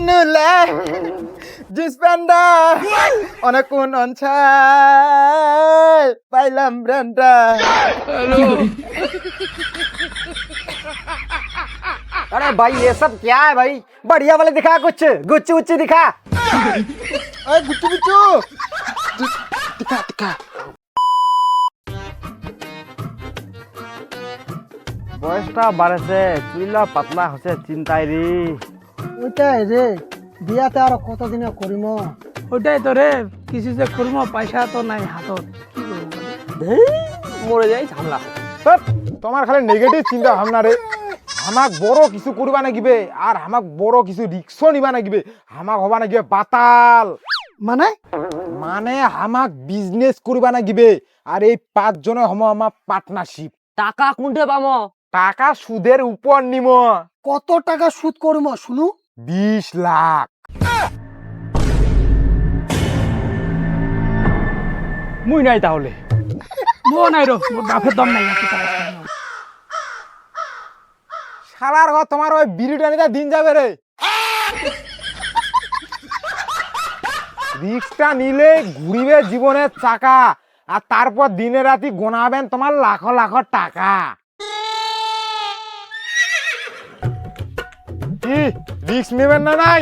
নুলে jeans প্যান্টটা অনেক কোন পাইলাম ব্র্যান্ডটা अरे भाई ये सब क्या है भाई बढ़िया वाले दिखा कुछ गुच्ची उच्ची दिखा এই গুচ্ছু গুচ্ছু টিকা টিকা বয়সটা বাড়েছে চুইলা পাতলা হচ্ছে চিন্তাই রে ওইটাই রে বিয়াতে আর কতদিনে করিম? ওটাই তো রে কিছু যে করব পয়সা তো নাই হাতত কি করব মরে যাই ঝামলা। তোমার খালি নেগেটিভ চিন্তা ভাবনা রে। আমাক বড় কিছু করবা নাগিবে আর আমাক বড় কিছু রিক্সও নিবা নাগিবে। আমাক হবা নাগিবে বাতাল। মানে? মানে আমাক বিজনেস করবা নাগিবে। আর এই পাঁচজনে হম আমার পার্টনারশিপ টাকা কোনটে পামো? টাকা সুদের উপর নিম। কত টাকা সুদ করব শুনু? বিশ লাখ। মুই নাই তাহলে। মো নাই রো মোর বাপের দম নাই এত টাকা খাওয়ানো। শালার ঘর তোমার ওই বিড়ি টানিতে দিন যাবে রে। রিক্সটা নিলে ঘুরিবে জীবনের চাকা আর তারপর দিনে রাতি গোনাবেন তোমার লাখ লাখ টাকা। কি? রিক্স নেবেন না নাই?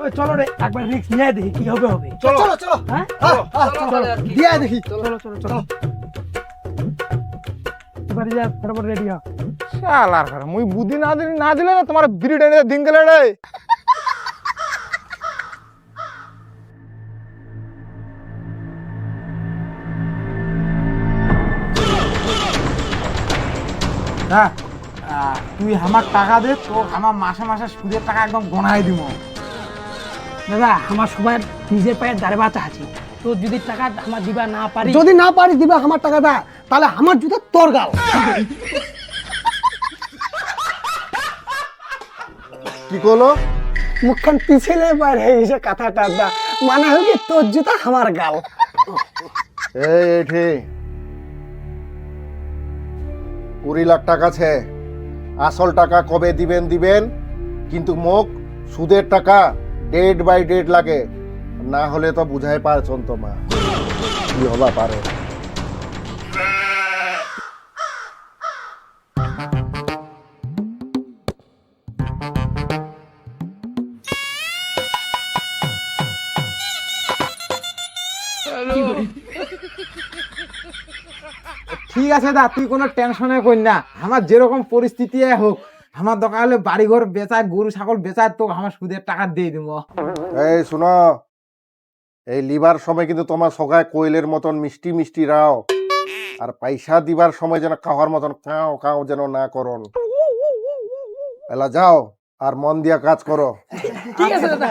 ওই চলো রে একবার রিক্স নিয়ে দেখি কি হবে হবে। চলো চলো হ্যাঁ? দিয়া দেখি। চলো চলো চলো বাড়ি যা তারপর রেডি হ। শালার ঘর মুই বুদ্ধি না দিলে না দিলে না তোমার বিড়ি টানিতে দিন গেলে রে। হ্যাঁ তুই আমার টাকা দে তো আমার মাসে মাসে সুদের টাকা একদম গনাই দিব। দাদা আমার সময় নিজের পায়ে দাঁড়ে বাতা আছে। তো যদি টাকা আমার দিবা না পারি যদি না পারি দিবা আমার টাকা দা তাহলে আমার জুতো তোর গাল। কি করল মুখখান পিছলে বার হয়ে গেছে কথাটা দা। মানে হল কি তোর জুতা আমার গাল। এই এঠে। কুড়ি লাখ টাকা আছে। আসল টাকা কবে দিবেন দিবেন? কিন্তু মোক সুদের টাকা ডেট বাই ডেট লাগে। না হলে তো বুঝাই পারছন তো মা। কি হবা পারে? ঠিক আছে দা তুই কোনো টেনশনে কর না। আমার যেরকম পরিস্থিতি হোক আমার দরকার হলে বাড়িঘর বেচায় গরু ছাগল বেচায় তো আমার সুদের টাকা দিয়ে দিব। এই শুনো এই লিবার সময় কিন্তু তোমার সগায় কোয়েলের মতন মিষ্টি মিষ্টি রাও। আর পয়সা দিবার সময় যেন খাওয়ার মতন কাও কাও যেন না করন। এলা যাও আর মন দিয়া কাজ করো। ঠিক আছে দাদা।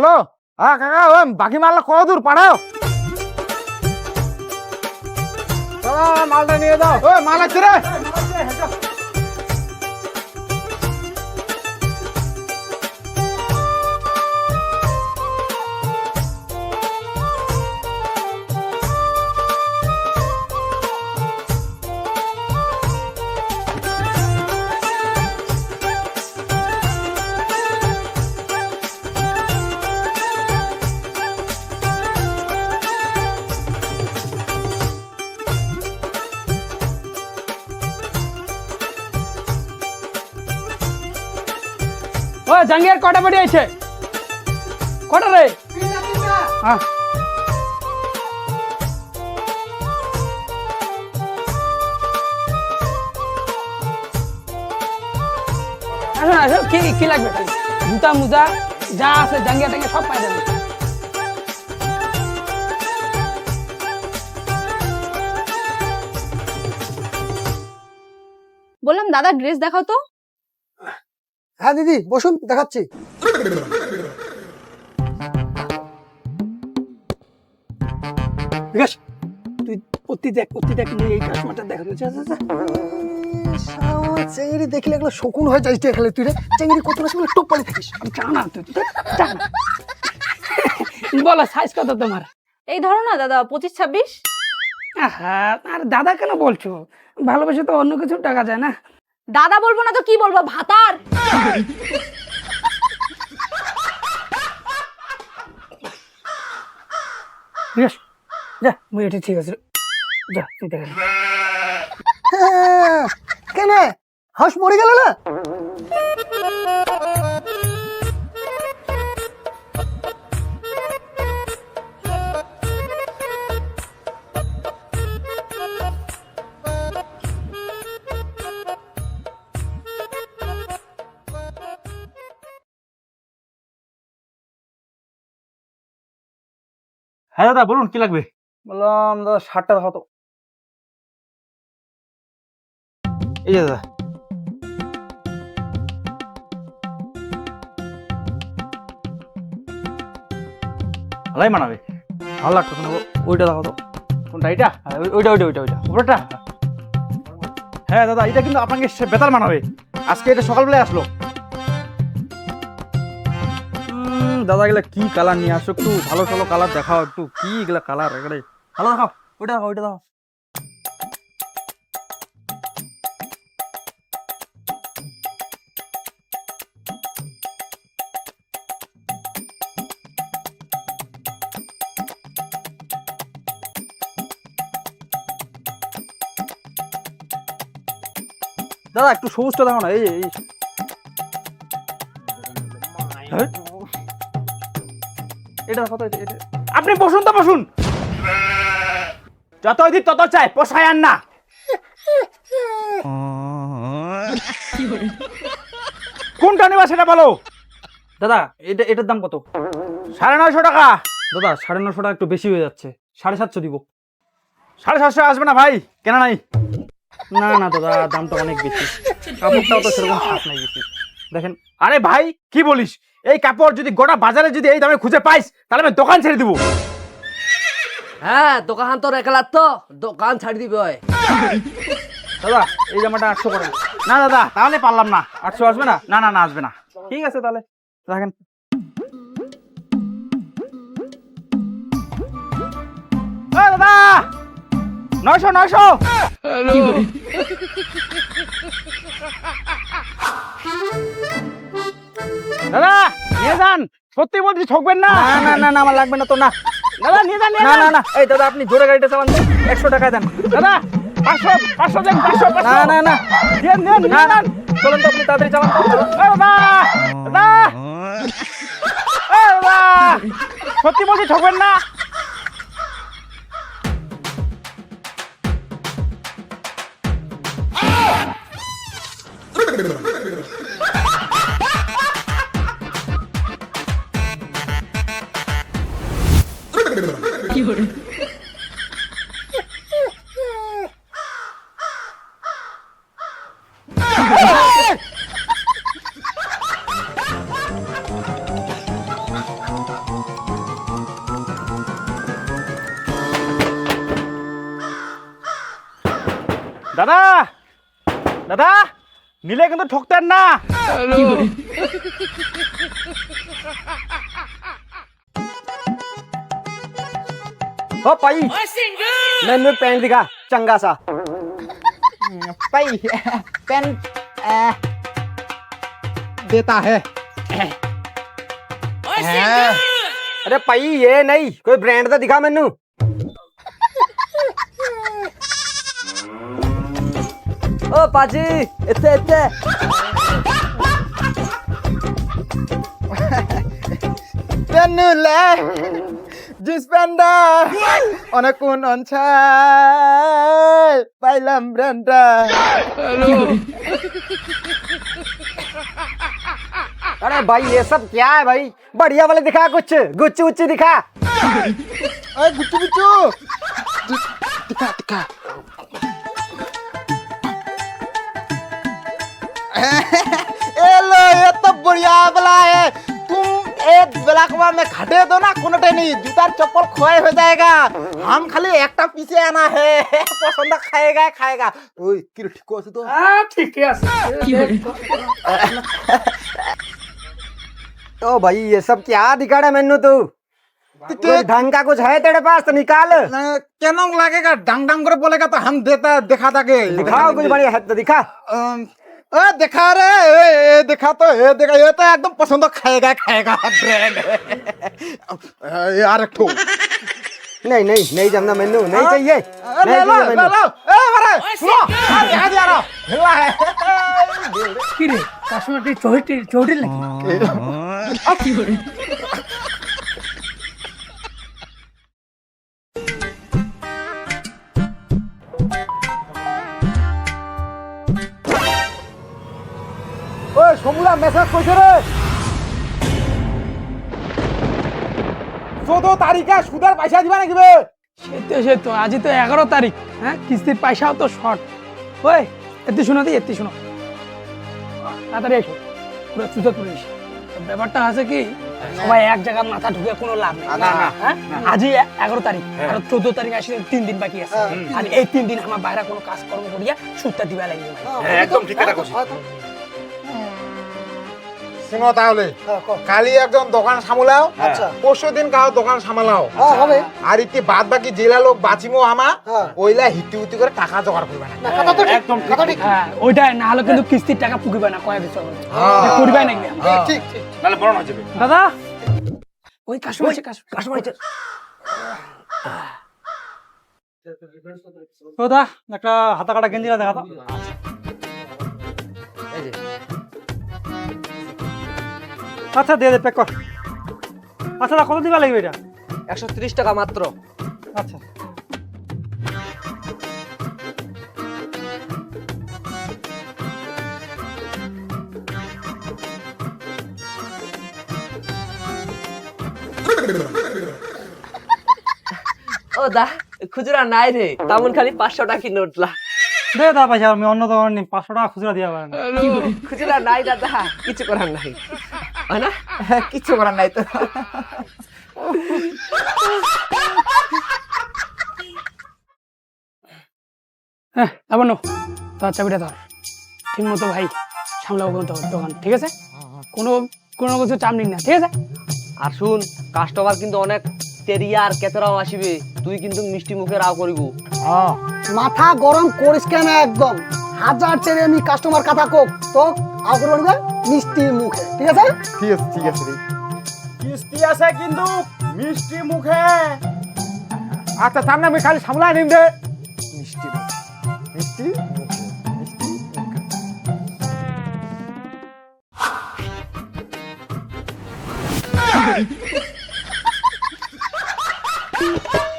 হ্যালো? হ্যাঁ কাকা ওই বাকি মালটা কত দূর? পাঠাও। মালটা নিয়ে দাও ওই মাল আছে রে। কটা বেড়ে আছে? কটা রে? আসুন আসুন কি কি লাগবে? জুতা মুজা, যা আছে, জাঙ্গিয়া টাঙ্গিয়া সব পাই যাবে। বললাম, দাদা ড্রেস দেখাও তো। হ্যাঁ দিদি বসুন দেখাচ্ছি। বিকাশ তুই দেখ দেখ নিয়ে এই কাস্টমারটা দেখা। যাচ্ছে আমার দেখলে এগুলো শকুন হয়ে যাইছে এখানে তুই রে। চেংড়ি কত সময় টোপ থাকিস চা না? তুই বলো সাইজ কত তোমার? এই ধরো না দাদা পঁচিশ ছাব্বিশ। আহা আর দাদা কেন বলছো? ভালোবেসে তো অন্য কিছু টাকা যায় না। দাদা বলব না তো কি বলব ভাতার। যা মুই এটা ঠিক আছে। যা। হ্যাঁ, কেন? হাঁস মরে গেল না? হ্যাঁ দাদা বলুন কি লাগবে? বললাম দাদা শার্টটা দেখাও তো এই যে দাদা। ভালোই মানাবে। ভালো লাগতো শোনাবো ওইটা দেখাও তো। কোনটা এটা হ্যাঁ, ওইটা ওইটা ওইটা ওইটা। উপরটা হ্যাঁ দাদা এটা কিন্তু আপনাকে বেতাল মানাবে। আজকে এটা সকালবেলায় আসলো। দাদা এগুলা কি কালার নিয়ে আসো? একটু ভালো ভালো কালার দেখাও একটু। কি এগুলা কালার এগুলো ভালো দেখাও। ওইটা দেখাও ওইটা দেখাও। দাদা, একটু সবুজটা দেখো না, এই এই। হ্যাঁ? এটা দেখো তো এটা- এটা- আপনি বসুন তো, বসুন। যত দিন তত চাই, পোষায় আর না। কোনটা নেবা সেটা বলো? দাদা, এটা এটার দাম কত? সাড়ে নয়শো টাকা। দাদা, সাড়ে নশো টাকা একটু বেশি হয়ে যাচ্ছে। সাড়ে সাতশো দিব। সাড়ে সাতশো আসবে না ভাই, কেন নাই। না না, দাদা দামটা অনেক বেশি। কাপড়টাও তো সেরকম নাই বেশি। দেখেন, আরে ভাই, কি বলিস? এই কাপড় যদি গোটা বাজারে যদি এই দামে খুঁজে পাইস তাহলে আমি দোকান ছেড়ে দিব। হ্যাঁ দোকান তো একলা তো দোকান ছাড়ি দিবে ওই। দাদা এই জামাটা আটশো করে না দাদা তাহলে পারলাম না। আটশো আসবে না? না না না আসবে না। ঠিক আছে তাহলে রাখেন। দাদা! নয়শো নয়শো! দাদা নিয়ে যান। সত্যি বলছি ঠকবেন না। না না না আমার লাগবে না তো না। দাদা নিয়ে যান না না না এই দাদা আপনি জোরে গাড়িটা চালান একশো টাকা দেন। দাদা পাঁচশো পাঁচশো দেন পাঁচশো না না না। দেন দেন না না। চলেন তো আপনি তাড়াতাড়ি চালান। দাদা দাদা। সত্যি বলছি ঠকবেন না। নিলে কিন্তু ঠকতেন না हो पाई मैंने पैंट दिखा चंगा सा पाई पेन अ, देता है हाँ, अरे पाई ये नहीं कोई ब्रांड का दिखा मैनू ও পাজি এতে এতে পেনুলে জিন্স প্যান্ডা অনেক কোন অনছাই পাইলাম ব্র্যান্ডা अरे भाई ये सब क्या है भाई बढ़िया वाले दिखा कुछ गुच्ची उच्ची दिखा ওই গুচ্ছু গুচ্ছু টিকা টিকা ए लो ये तो बढ़िया वाला है। तुम एक ब्लैकवा में खड़े दो ना कोनटे नहीं जूता चप्पल खोए हो जाएगा। हम खाली एकटा पीछे आना है। पसंद खाएगा खाएगा। ओए किर ठीक से तो। हाँ ठीक है ओ भाई ये सब क्या दिखा रहा मैंने तू ढंग का कुछ है तेरे पास तो निकाल। क्या लगेगा? ढंग ढंग कर बोलेगा तो हम देता दिखा था के। दिखाओ कुछ बढ़िया है तो दिखा। ओ दिखा रे ए, ए दिखा तो ए दिखा ये तो एकदम पसंद खाएगा खाएगा ब्रांड। यार रखो नहीं नहीं नहीं जानना मैंने नहीं हाँ? चाहिए। ले लो ले लो। ए मारे सुनो दिखा दिया रो हिला है। किरे काश्मीर चोटी चोटी लगी। हाँ। आ की हो रही সমুলা মেসেজ কইছে রে। চোদ্দ তারিখে সুদের পয়সা দিবা নাকি বে? সে তো সে তো আজই তো এগারো তারিখ হ্যাঁ? কিস্তির পয়সাও তো শর্ট। ওই এতে শোনো দি এতে শোনো। তাড়াতাড়ি এসো পুরো চুতো তুলে এসো। ব্যাপারটা আছে কি সবাই এক জায়গায় মাথা ঢুকে কোনো লাভ নেই। হ্যাঁ? আজই এগারো তারিখ আর চোদ্দ তারিখ আসলে তিন দিন বাকি আছে। আর এই তিন দিন আমার বাইরে কোনো কাজ কর্ম করিয়া সুদটা দিবা লাগবে একদম ঠিক কথা শুনো তাহলে কালি একজন দোকান সামলাও আচ্ছা। পরশু দিন কাউ দোকান সামলাও। আর ইতি বাদ বাকি জেলা লোক বাঁচিমো আমা হ্যাঁ। ওইলা হিটি উতি করে টাকা জোগাড় করবে না। একদম ঠিক। হ্যাঁ না হলে কিন্তু কিস্তির টাকা পুকিবে না কয়ে দিচ্ছ করিবাই নাকি? ঠিক নাহলে বড় হয়ে যাবে। দাদা? ওই কাস্টমার আছে কাস্টমার। দাদা একটা হাতা কাটা গেঞ্জি দেখা। আচ্ছা দিয়ে দে প্যাক কর। আচ্ছা দা কত দিবা লাগবে এটা? একশো ত্রিশ টাকা মাত্র। আচ্ছা। ও দা খুচরা নাই রে। তেমন খালি পাঁচশো টাকা নোটলা দে দা পয়সা আমি অন্য দোকান পাঁচশো টাকা খুচরা দিয়া পারেন। খুচরা নাই দাদা কিছু করার নাই। হয় না কিচ্ছু করার নাই তো হ্যাঁ আবার নো তার চাবিটা ধর ঠিক মতো ভাই সামলাবো কিন্তু দোকান ঠিক আছে কোনো কোনো কিছু চাপ নিন না ঠিক আছে আর শুন কাস্টমার কিন্তু অনেক তেরিয়া আর কেতরাও আসিবে। তুই কিন্তু মিষ্টি মুখে রাও করিব। মাথা গরম করিস কেন একদম? হাজার চেরে আমি কাস্টমার কথা কোক তো আও করব মিষ্টি মুখে ঠিক আছে? ঠিক আছে ঠিক আছে কিস্তি আছে। কিন্তু মিষ্টি মুখে। আচ্ছা সামনে আমি খালি সামলাই নিম রে। মিষ্টি মুখে। মিষ্টি মুখে মিষ্টি মুখে।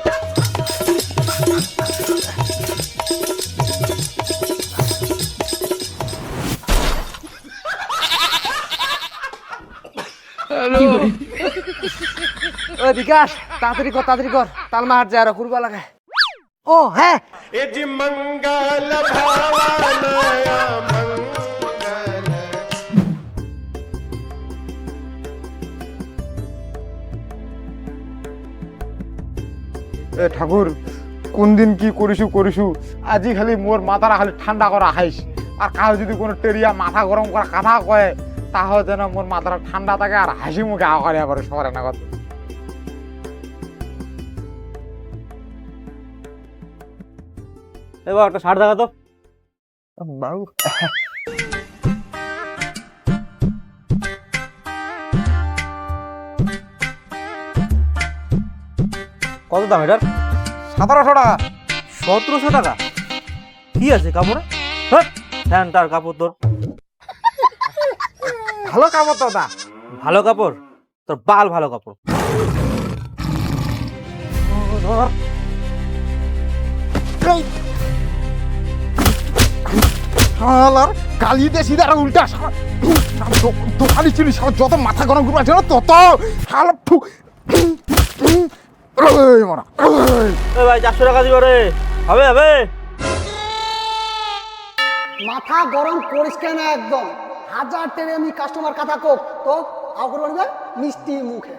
বিকাশ তাড়াতাড়ি কর তাড়াতাড়ি কর। তাল মার যায় আর কুরবা লাগায়। ও হ্যাঁ। এ ঠাকুর কোন দিন কি করিছু করিছু আজি খালি মোর মাথাটা খালি ঠান্ডা করা হাইস আর কাউ যদি কোনো টেরিয়া মাথা গরম করা কথা কয় তাহলে যেন মোর মাথাটা ঠান্ডা থাকে আর হাসি মুখে আওয়ারিয়া করে সবার নাগত। এবার একটা শার্ট দেখা তো। বাবু। কত দাম এটার? সতেরোশো টাকা। সতেরোশো টাকা? কি আছে কাপড়ে? হ্যাঁ ফ্যানটার কাপড় তোর। ভালো কাপড় তো দা। ভালো কাপড়? তোর বাল ভালো কাপড়। শালার কালি দেশি দ্বারা উল্টা দোকানি ছিল শালা যত মাথা গরম করবার ছিল তত শালা মরা। এ ভাই চারশো টাকা দিব রে। হবে হবে। মাথা গরম করিস কেন একদম? হাজার টেনে আমি কাস্টমার কথা কোক তো আও করে মিষ্টি মুখে।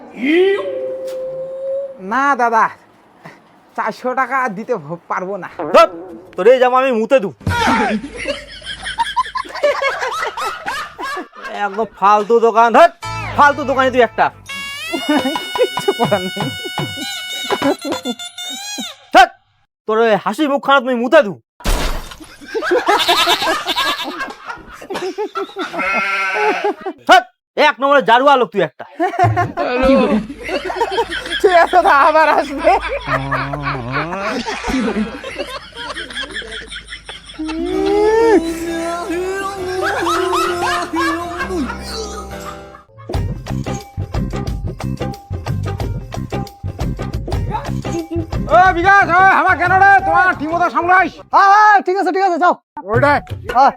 না দাদা চারশো টাকা দিতে পারব না। তোর জামা আমি মুতে দু একদম ফালতু দোকান ধর ফালতু দোকানে তুই একটা। কিচ্ছু করার নেই। ধ্যাৎ, তোর ওই হাসি মুখ খানা তুমি মুতে দু ধ্যাৎ, এক নম্বরে জারুয়া লোক তুই একটা। ঠিক আছে দাদা আবার আসবে। ও বিকাশ ও আমার কেন রে? তোমার ঠিক সামলাইস। হ্যাঁ হ্যাঁ ঠিক আছে ঠিক আছে যাও। ওইটাই হ্যাঁ।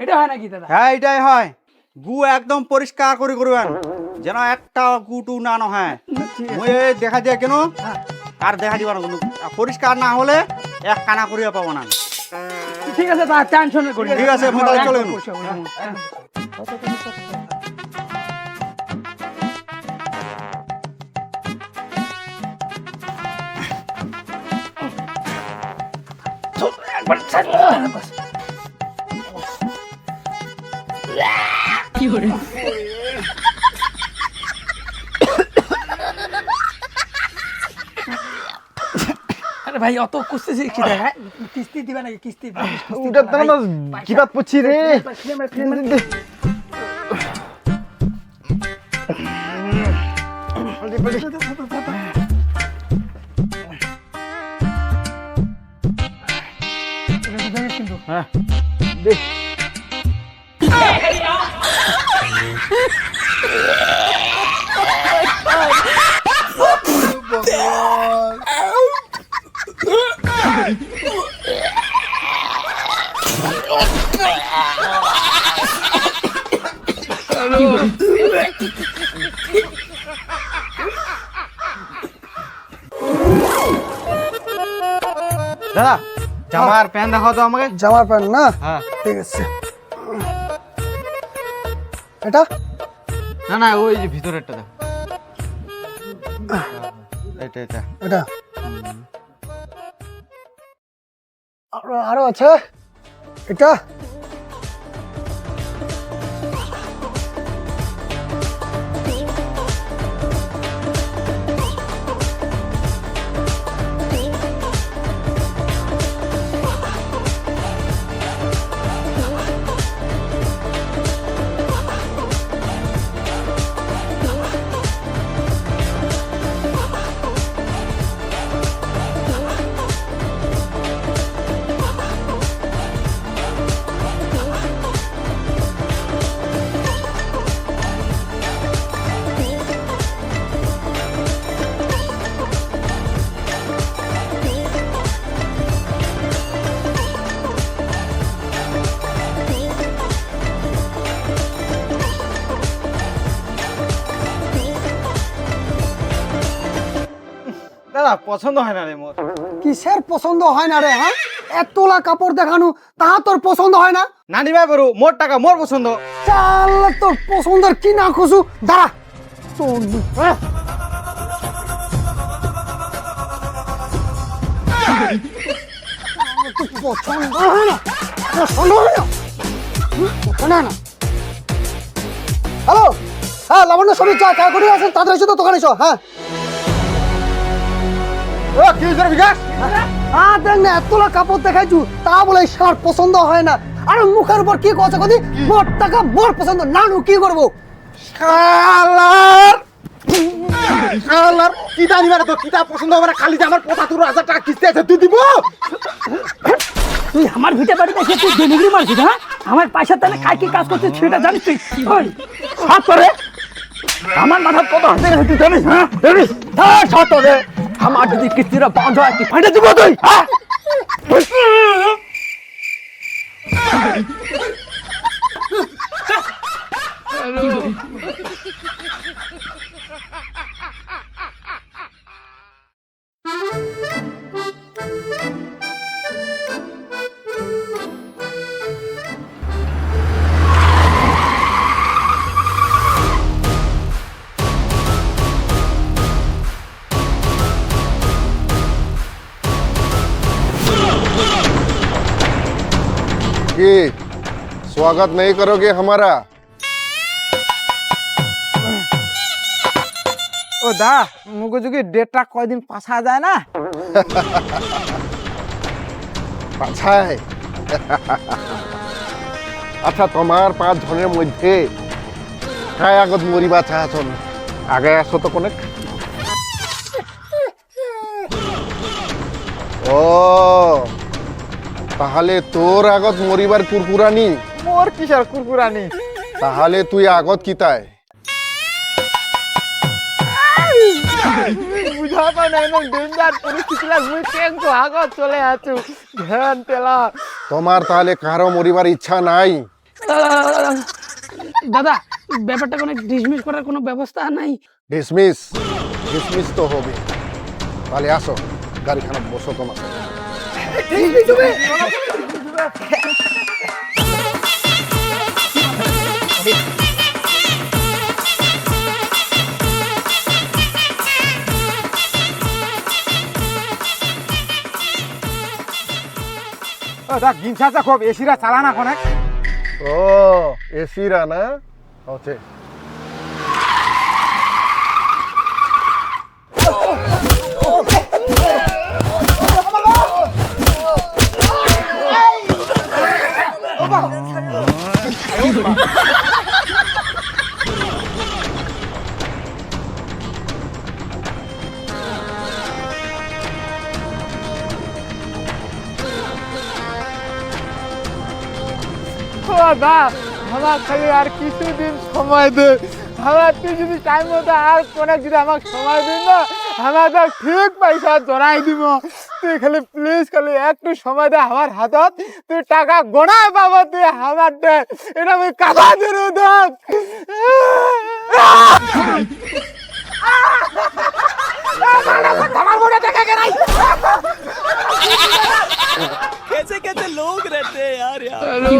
এটা হয় নাকি দাদা? হ্যাঁ এটাই হয়। গু একদম পরিষ্কার করে করবেন যেন একটা গুটু না নহয় মই এই দেখা যায় কেন? আর দেখা দিবা না পরিষ্কার না হলে এক কানা করিয়া পাবো না ঠিক আছে তা টেনশন করি ঠিক আছে, আমি তাহলে চলে। পরিষ্কার করে ভাই অত কুস্তি শিখছি দেখ? কিস্তি দিবে নাকি? কিস্তি না, তো ভাই। আমরা কিবাত পড়ছি রে? হ্যাঁ দাদা জামার প্যান্ট দেখাও তো আমাকে। জামার প্যান্ট না? হ্যাঁ। ঠিক আছে। এটা? না না ওই যে ভিতরেরটা দেখো। এটা এটা। এটা? আরও আরও আছে? এটা? পছন্দ হয় না রে মোর। কিসের পছন্দ হয় না রে হ্যাঁ? এক তোলা কাপড় দেখানো তাহা তোর পছন্দ হয় না? না নিবা করু মোর টাকা মোর পছন্দ। চাল তোর পছন্দের কি না খুশু দাঁড়া। তোর হ্যাঁ? পছন্দ হয় না? পছন্দ হয় না? পছন্দ হয় না? হ্যালো? হ্যাঁ লাবণ্য সবই চা চা করে আছেন তাদের এসে তো দোকানে এসো হ্যাঁ? ও কি হয়েছে বিকাশ? হ্যাঁ দেখ না এতলা কাপড় দেখাইছু তা বলে সার পছন্দ হয় না। আরে মুখের উপর কি কথা কদি? মোর টাকা মোর পছন্দ কি করব? শালার! শালার কিতা নিবা তো কিতা পছন্দ হবে খালি যে আমার পঁচাত্তর হাজার টাকা কিস্তি আছে তুই দিব? তুই আমার ভিটে বাড়িতে এসে তুই ডেলিভারি মারছিস হ্যাঁ? আমার পয়সা তাহলে খাই কি কাজ করছিস সেটা জানিস তুই? করে আমার মাথার কত হাতে তুই জানিস হ্যাঁ? জানিস? হ্যাঁ সাত আমার যদি কিস্তিরা বন্ধ হয় তুই ফাইটে দিব তুই स्वागत नहीं करोगे हमारा ও দা মুখে যদি ডেটটা কয়দিন পাশা যায় না পাছায় আচ্ছা তোমার পাঁচ জনের মধ্যে কায় আগত মরিবা চাহাচন আগে আসো তো কোনে ও তাহলে তোর আগত মরিবার কুরকুরানি মোর কিসের কুরকুরানি তাহলে তুই আগত কিতায় বুঝা না ডেঞ্জার পরিস্থিতি আগত চলে আছু। ধ্যান তেলা তোমার তাহলে কারও মরিবার ইচ্ছা নাই? দাদা ব্যাপারটা কোনো ডিসমিস করার কোনো ব্যবস্থা নাই। ডিসমিস ডিসমিস তো হবে তাহলে আসো গাড়িখানা বসো তোমার দা গিনছাচা খুব এসিরা চালানা কোনে ও এসিরা না? হচ্ছে ও দা আমার খালি আর কিছুদিন সময় দে। আমার তুই যদি টাইম মতো আর কোনে যদি আমাকে সময় দিন না আমার তো ঠিক পয়সা জড়াই দিব। তুই খালি প্লিজ খালি একটু সময় দে আমার হাতত। তুই টাকা গোনায় পাবো তুই আমার দে। এটা আমি কাদা দিন দেখ হ্যালো।